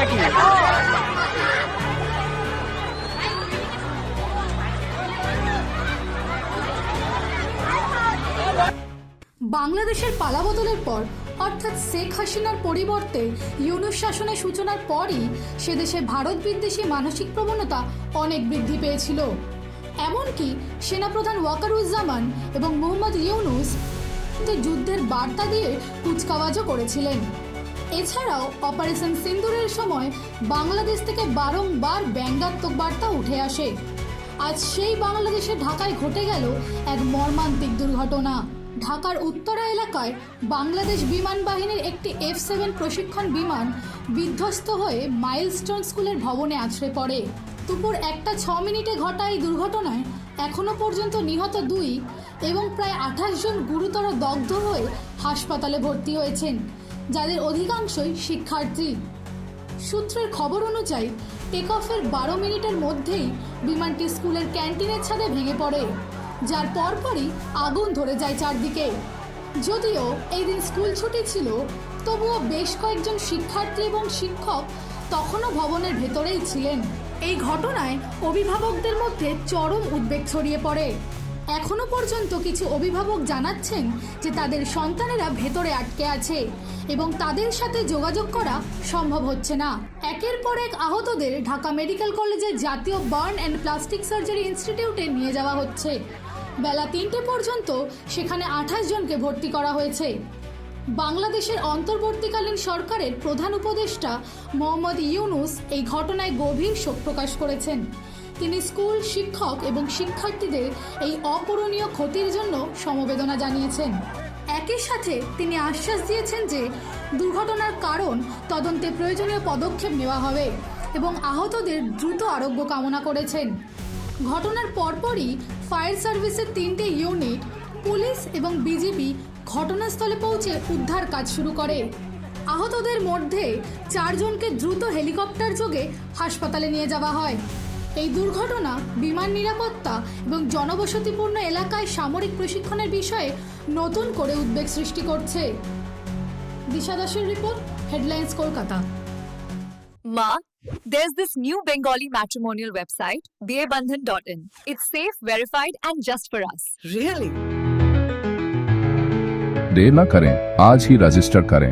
নাকি বাংলাদেশের পালাবদলের পর, অর্থাৎ শেখ হাসিনার পরিবর্তে ইউনুস শাসনের সূচনার পরই সে দেশে ভারত বিদ্বেষী মানসিক প্রবণতা অনেক বৃদ্ধি পেয়েছিল। এমনকি সেনাপ্রধান ওয়াকারুজ্জামান এবং মোহাম্মদ ইউনুস যুদ্ধের বার্তা দিয়ে কুচকাওয়াজও করেছিলেন। এছাড়াও অপারেশন সিন্দুরের সময় বাংলাদেশ থেকে বারংবার ব্যঙ্গাত্মক বার্তা উঠে আসে। আজ সেই বাংলাদেশে ঢাকায় ঘটে গেল এক মর্মান্তিক দুর্ঘটনা। ঢাকার উত্তরা এলাকায় বাংলাদেশ বিমান বাহিনীর একটি এফ সেভেন প্রশিক্ষণ বিমান বিধ্বস্ত হয়ে মাইলস্টোন স্কুলের ভবনে আছড়ে পড়ে। দুপুর একটা ছ মিনিটে ঘটা এই দুর্ঘটনায় এখনও পর্যন্ত নিহত দুই এবং প্রায় আঠাশ জন গুরুতর দগ্ধ হয়ে হাসপাতালে ভর্তি হয়েছেন, যাদের অধিকাংশই শিক্ষার্থী। সূত্রের খবর অনুযায়ী টেক অফের বারো মিনিটের মধ্যেই বিমানটি স্কুলের ক্যান্টিনের ছাদে ভেঙে পড়ে, যার পরপরই আগুন ধরে যায় চারদিকে। যদিও এই দিন স্কুল ছুটি ছিল, তবুও বেশ কয়েকজন শিক্ষার্থী এবং শিক্ষক তখনও ভবনের ভেতরেই ছিলেন। এই ঘটনায় অভিভাবকদের মধ্যে চরম উদ্বেগ ছড়িয়ে পড়ে। এখনও পর্যন্ত কিছু অভিভাবক জানাচ্ছেন যে তাদের সন্তানেরা ভেতরে আটকে আছে এবং তাদের সাথে যোগাযোগ করা সম্ভব হচ্ছে না। একের পর এক আহতদের ঢাকা মেডিকেল কলেজের জাতীয় বার্ন অ্যান্ড প্লাস্টিক সার্জারি ইনস্টিটিউটে নিয়ে যাওয়া হচ্ছে। বেলা তিনটে পর্যন্ত সেখানে আঠাশ জনকে ভর্তি করা হয়েছে। বাংলাদেশের অন্তর্বর্তীকালীন সরকারের প্রধান উপদেষ্টা মোহাম্মদ ইউনুস এই ঘটনায় গভীর শোক প্রকাশ করেছেন। তিনি স্কুল শিক্ষক এবং শিক্ষার্থীদের এই অপূরণীয় ক্ষতির জন্য সমবেদনা জানিয়েছেন। একই সাথে তিনি আশ্বাস দিয়েছেন যে দুর্ঘটনার কারণ তদন্তে প্রয়োজনীয় পদক্ষেপ নেওয়া হবে এবং আহতদের দ্রুত আরোগ্য কামনা করেছেন। ঘটনার পরপরই ফায়ার সার্ভিসের তিনটে ইউনিট, পুলিশ এবং বিজিবি ঘটনাস্থলে পৌঁছে উদ্ধার কাজ শুরু করে। আহতদের মধ্যে চারজনকে দ্রুত হেলিকপ্টার যোগে হাসপাতালে নিয়ে যাওয়া হয়। এই দুর্ঘটনা বিমান নিরাপত্তা এবং জনবসতিপূর্ণ এলাকায় সামরিক প্রশিক্ষণের বিষয়ে নতুন করে উদ্বেগ সৃষ্টি করছে দিশা দাসের report headlines Kolkata Ma, there's this new Bengali matrimonial website, bearbandhan.in. It's safe, verified, and just for us. Really? देर न करें आज ही रजिस्टर करें